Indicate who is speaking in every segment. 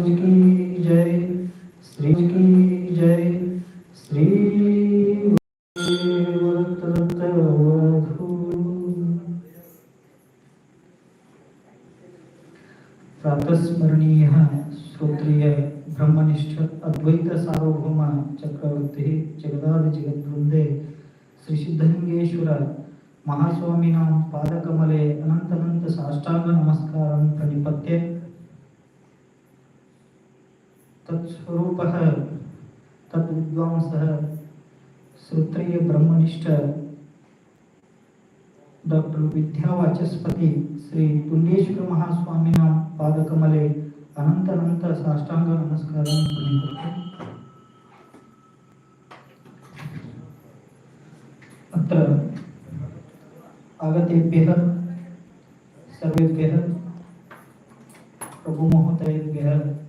Speaker 1: की जय श्री की जय, श्री प्रातस्मरणीय श्रोत्रिय ब्रह्मनिष्ठ अद्वैत सार्वभौम चक्रवर्ती जगदादि जगद्वृंदे श्री सिद्धलिंगेश्वर महास्वामीनां पादकमले अनंतनंत साष्टांग नमस्कारं प्रणिपत्य तत्स्वरूपः, तद्विद्वांसः, श्रोत्रिय ब्रह्मनिष्ठ, डॉक्टर विद्यावाचस्पति श्री तुल्येश्वर महास्वामीनां पादकमले अनंत साष्टांग नमस्कारं अत्र आगतेभ्यः, सर्वेभ्यः, प्रभुमहोदयेभ्यः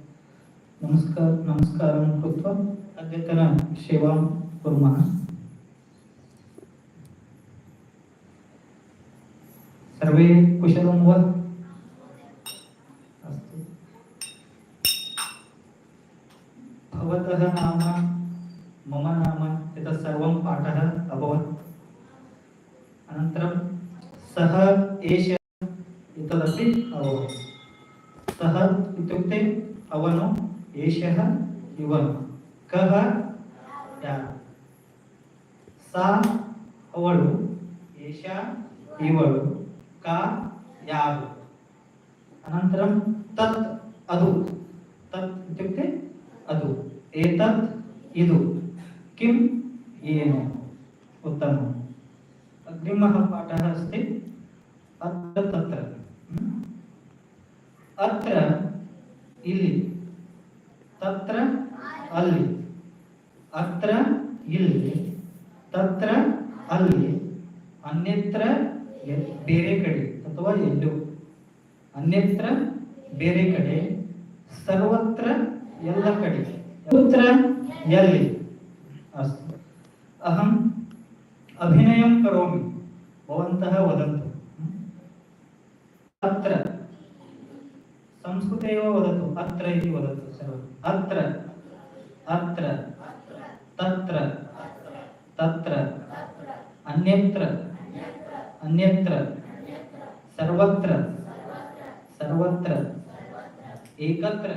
Speaker 1: नमस्कार नमस्कारं कृत्वा अद्यतनसेवां कुर्मः। सर्वे कुशलं वा? अस्तु। भवतः नाम मम नाम एतत् सर्वं पाठः अभवत्। अनन्तरं सः एष एतदपि अभवत्। सः इत्युक्ते अवनो ಏಷಃ ಇವನು ಕಹ ಯಾರು ಸಾ ಅವಳು ಏಷ ಇವಳು ಕ ಯಾರು ಅನಂತರಂ ತತ್ ಅದು ತತ್ ಇತ್ಯುಕ್ತೆ ಅದು ಏತತ್ ಇದು किं येन उत्तमम् अग्रिमः पाठः अस्ति अत्र तत्र हम्म? अत्र ಇಲ್ಲಿ ತತ್ರ ಅಲ್ಲಿ. ಅತ್ರ ಇಲ್ಲಿ. ತತ್ರ ಅಲ್ಲಿ. ಅನ್ಯತ್ರ ಬೇರೆ ಕಡೆ ಅಥವಾ ಎಲ್ಲು. ಅನ್ಯತ್ರ ಬೇರೆ ಕಡೆ. ಸರ್ವತ್ರ ಎಲ್ಲ ಕಡೆ. ಉತ್ತರ ಎಲ್ಲಿ? ಅಸ್ತು. ಅಹಂ ಅಭಿನಯಂ ಕರೋಮಿ. ಭವಂತಃ ವದಂತು. ಅತ್ರ. ಸಂಸ್ಕೃತ ವದತು. ಅತ್ರ ಇಲ್ಲಿ ವದತು. ಸರ್ವ अत्र अत्र तत्र तत्र अन्यत्र अन्यत्र सर्वत्र सर्वत्र एकत्र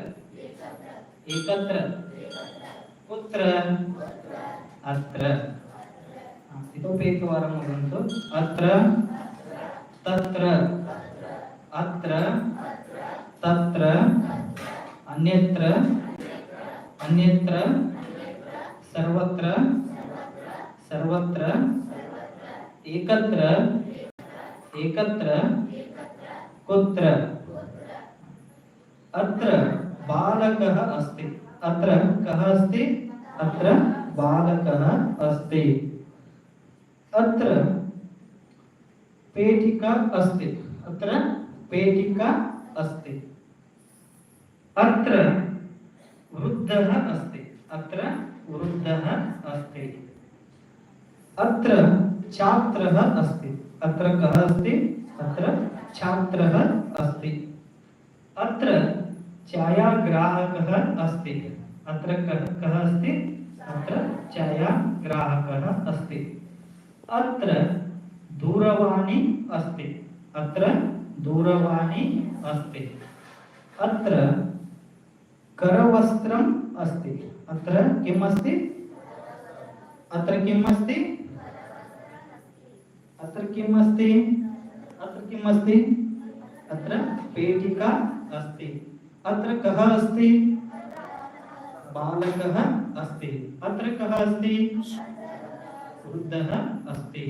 Speaker 1: एकत्र कुत्र अत्र हा, इतोपि एकवारं वदन्तु अत्र तत्र अत्र तत्र अन्यत्र अन्यत्र, सर्वत्र सर्वत्र, एकत्र एकत्र, कुत्र। अत्र बालकः अस्ति। अत्र कः अस्ति? अत्र बालकः अस्ति। अत्र पेटिका अस्ति। अत्र पेटिका अस्ति। अत्र वृद्धः अस्ति। अत्र वृद्धः अस्ति। अत्र छात्रः अस्ति। अत्र कः अस्ति? अत्र छात्रः अस्ति। अत्र छायाग्राहकः अस्ति। अत्र कः अस्ति? अत्र छायाग्राहकः अस्ति। अत्र दूरवाणी अस्ति। अत्र दूरवाणी अस्ति। अत्र करवस्त्रम् अस्ति। अत्र किम् अस्ति अत्र किम् अस्ति अत्र किम् अस्ति अत्र किम् अस्ति अत्र पेटिका अस्ति। अत्र कः अस्ति? बालकः अस्ति। अत्र कः अस्ति? वृद्धः अस्ति।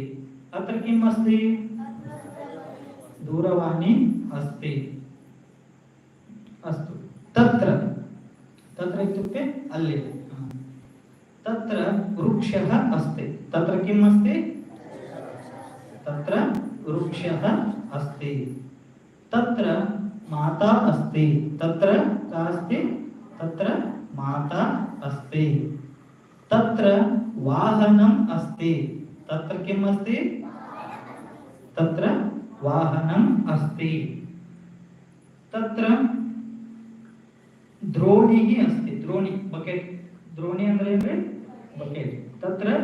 Speaker 1: अत्र किम् अस्ति दूरवाणी अस्ति। अस्तु। तत्र तत्र इत्युक्ते अल्ले। तत्र वृक्षः अस्ति। तत्र किम् अस्ति? तत्र वृक्षः अस्ति। तत्र माता अस्ति। तत्र का अस्ति? तत्र माता अस्ति। तत्र वाहनम् अस्ति। तत्र किम् अस्ति? तत्र वाहनम् अस्ति। तत्र द्रोणिः अस्ति द्रोणि बकेट् द्रोणि ಅಂದ್ರೆ ಏನ್ರಿ बकेट् तत्र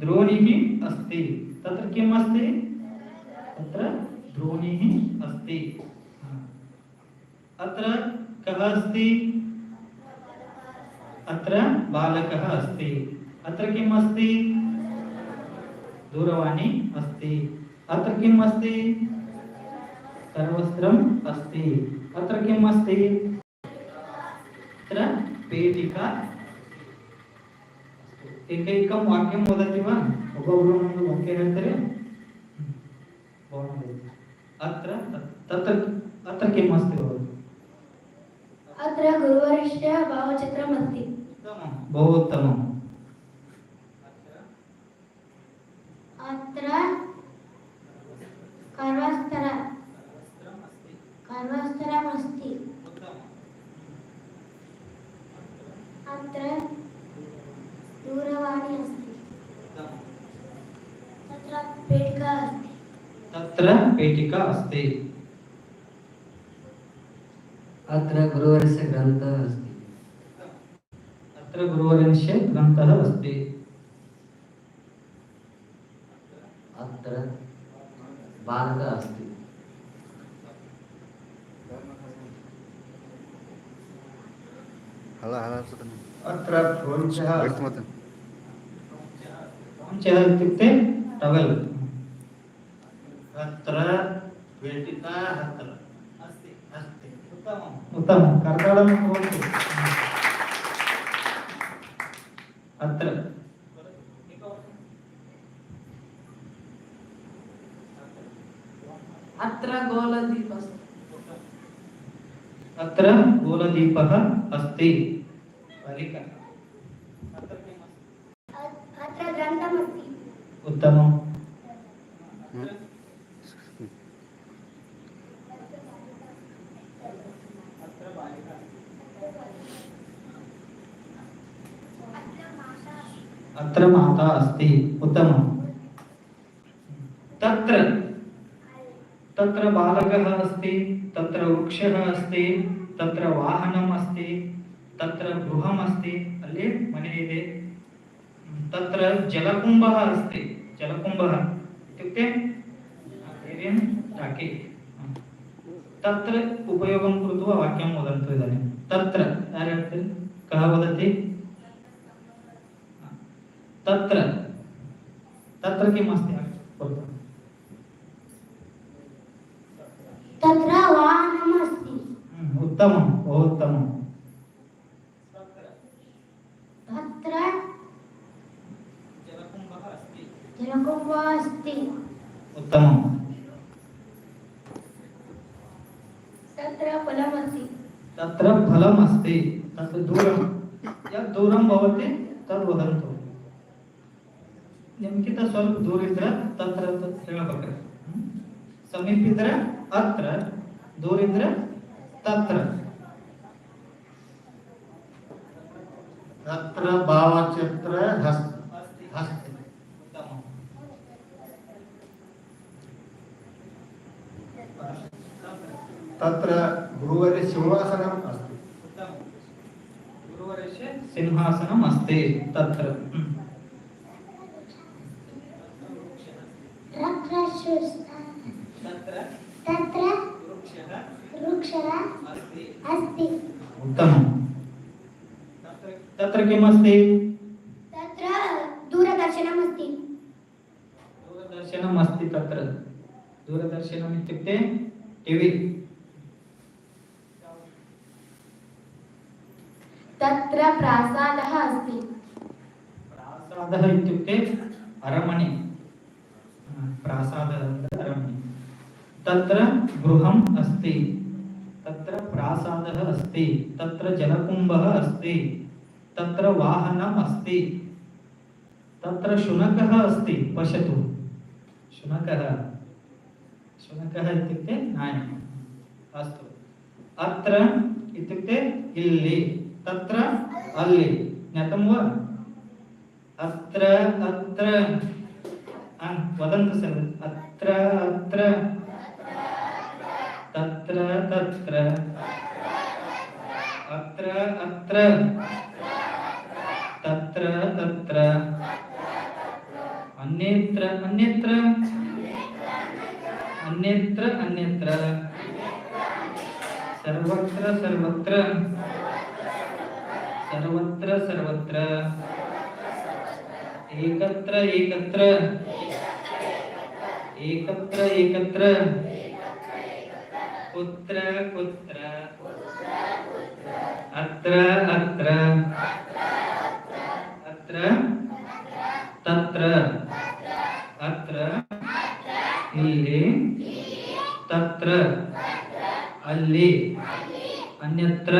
Speaker 1: द्रोणिः अस्ति तत्र किम् अस्ति तत्र द्रोणिः अस्ति अत्र कः अस्ति अत्र बालकः अस्ति अत्र किम् अस्ति दूरवाणी अस्ति अत्र किम् अस्ति करवस्त्रम् अस्ति अत्र किम् अस्ति वेदिका एकैक वाक्य वदति वाक्यार अत्र अस्त
Speaker 2: अत्र गुरुवरिष्ठ भावचित्रमस्ति।
Speaker 1: उत्तमं बहु
Speaker 2: उत्तमं पेटिका अस्ति।
Speaker 1: तत्र पेटिका अस्ति।
Speaker 3: अत्र गुरुवर्यस्य ग्रन्थः अस्ति।
Speaker 1: अत्र गुरुवर्यस्य ग्रन्थः अस्ति।
Speaker 3: अत्र बालकः अस्ति।
Speaker 4: हला हला सुतन
Speaker 5: अत्र
Speaker 4: मत
Speaker 1: पञ्चः इत्युक्ते टवेल्
Speaker 5: अत्र पेटिका अत्र
Speaker 1: अस्ति। अस्ति। उत्तमम्। उत्तमं कर्तनं कुर्वन्तु अत्र
Speaker 3: अत्र गोलदीपः।
Speaker 1: अत्र गोलदीपः अस्ति। बालिका। अत्र किम् अस्ति?
Speaker 2: अत्र ग्रन्थमस्ति।
Speaker 1: उत्तमम्। तत्र माता अस्ति उत्तमं तत्र तत्र बालकः अस्ति, तत्र वृक्षः अस्ति, तत्र वाहनम् अस्ति, तत्र गृहम् अस्ति ಅಲ್ಲಿ ಮನೆ ಇದೆ ತತ್ರ ಜಲಕುಂಭಃ ಅಸ್ತಿ ಜಲಕುಂಭಃ ಇತ್ಯುಕ್ತೆ ಏನೇನು टाके तत्र उपयोगं कृत्वा वाक्यं वदन्तु इदानीं। तत्र कः वदति? तत्र तत्र किम् अस्ति? वदतु
Speaker 2: तत्र वाहनम् अस्ति।
Speaker 1: हम्म, उत्तमं बहु उत्तमं।
Speaker 2: तत्र
Speaker 1: जलकुम्भः अस्ति।
Speaker 2: जलकुम्भः अस्ति।
Speaker 1: उत्तमं।
Speaker 2: तत्र फलमस्ति
Speaker 1: तत्र फलम् अस्ति। तत्र दूरं। यत् दूरं भवति तद् वदन्तु ನಿಮ್ಗಿಂತ ಸ್ವಲ್ಪ ದೂರ ಇದ್ರೆ ತತ್ರ ಅಂತ ಹೇಳ್ಬೇಕ್ರಿ ಹ್ಮ್? ಸಮೀಪ ಇದ್ರೆ ಅತ್ರ ದೂರ ಇದ್ರೆ ತತ್ರ
Speaker 5: अत्र भावचित्र हस्त हस्ति तत्र गुरुवर्य सिंहासनम् अस्ति
Speaker 1: गुरुवरस्य सिंहासनम् अस्ति तत्र हम्म. तत्र अस्ति। उत्तमं तत्र तत्र किमस्ति?
Speaker 2: तत्र दूरदर्शनम् अस्ति
Speaker 1: दूरदर्शनम् अस्ति तत्र। दूरदर्शनम् इत्युक्ते टिवि
Speaker 2: तत्र प्रासादः अस्ति।
Speaker 1: प्रासादः इत्युक्ते अरमने प्रासादः अरमने तत्र गृहम् अस्ति। प्रासादः अस्ति तत्र जलकुम्भः अस्ति तत्र वाहनम् अस्ति तत्र शुनकः अस्ति पश्यतु शुनकः शुनकः इत्युक्ते नायः अस्तु अत्र इत्युक्ते इल्लि तत्र ಅಲ್ಲಿ ज्ञातं वा अत्र अत्र आ, वदन्तु सर्वे अत्र अत्र तत्र अत्र तत्र अत्र अत्र तत्र तत्र। अन्यत्र अन्यत्र। अन्यत्र अन्यत्र। सर्वत्र सर्वत्र। सर्वत्र सर्वत्र। एकत्र एकत्र। एकत्र एकत्र। कुत्र कुत्र। अत्र अत्र अत्र तत्र अत्र ಇಲ್ಲಿ ತತ್ರ ಅಲ್ಲಿ ಅನ್ಯತ್ರ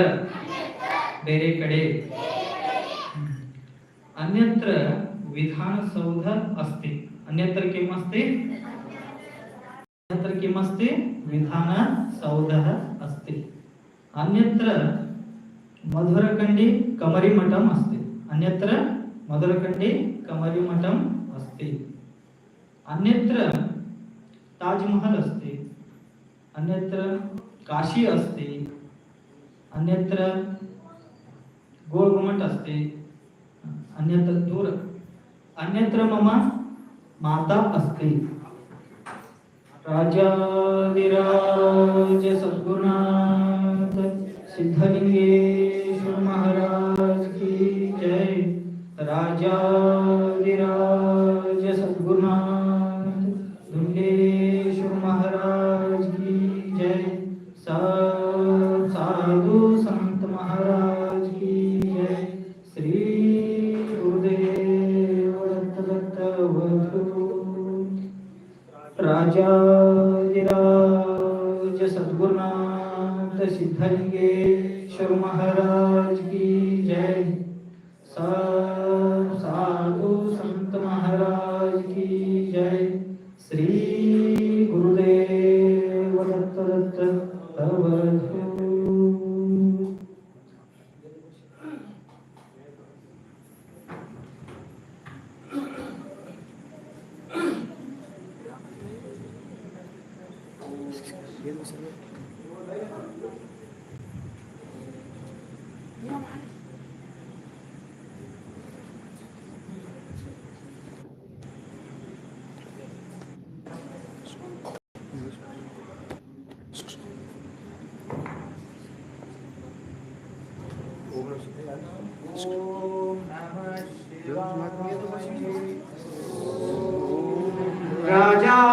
Speaker 1: ಬೇರೆ ಕಡೆ अन्यत्र विधानसौध अस्ति अन्यत्र किम् अस्ति अन्यत्र किम् अस्ति विधानसौधः अस्ति अन्यत्र कमरी मठम अस्ति। अन्यत्र मधुरकण्डी कमरिमठम् अस्ति। अन्यत्र ताजमहल् अस्ति। अन्यत्र काशी अस्ति। अन्यत्र गोळघुमट अस्ति। अन्यत्र दूर। अन्यत्र मम माता अस्ति। राजाधिराज सद्गुरुनाथ सिद्धलिंगेश्वर
Speaker 4: 사자 Raja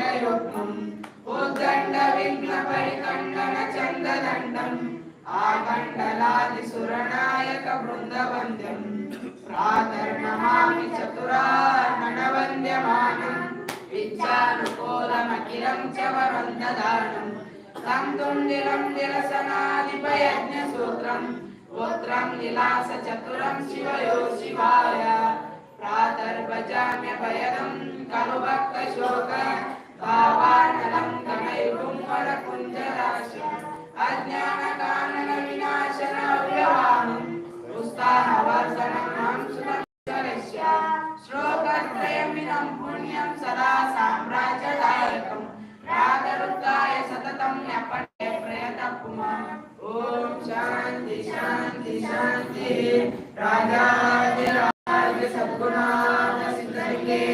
Speaker 4: దండయొత్తుం ఉద్దండ విఘ్న పరికండన చందదండం ఆకండలాది సురనాయక బృందవంద్యం ప్రాతర్ణమామి చతురాణవంద్యమానం విద్యానుకూలమఖిలం చ వరందదానం సంతుండిలం నిలసనాధిపయజ్ఞసూత్రం పుత్రం నిలాస చతురం శివయో శివాయ ప్రాతర్భజామ్య భయదం కలు భక్త శోక భావానలంకమై గుమ్మల కుంజరాశి అజ్ఞాన కానన వినాశన వ్యవహారం ఉత్సాహవర్ధనం హంసులశ్య శ్లోకత్రయం ఇదం పుణ్యం సదా సామ్రాజ్యదాయకం రాగరుద్ధాయ సతతం సద్గుణాన సిద్ధంగే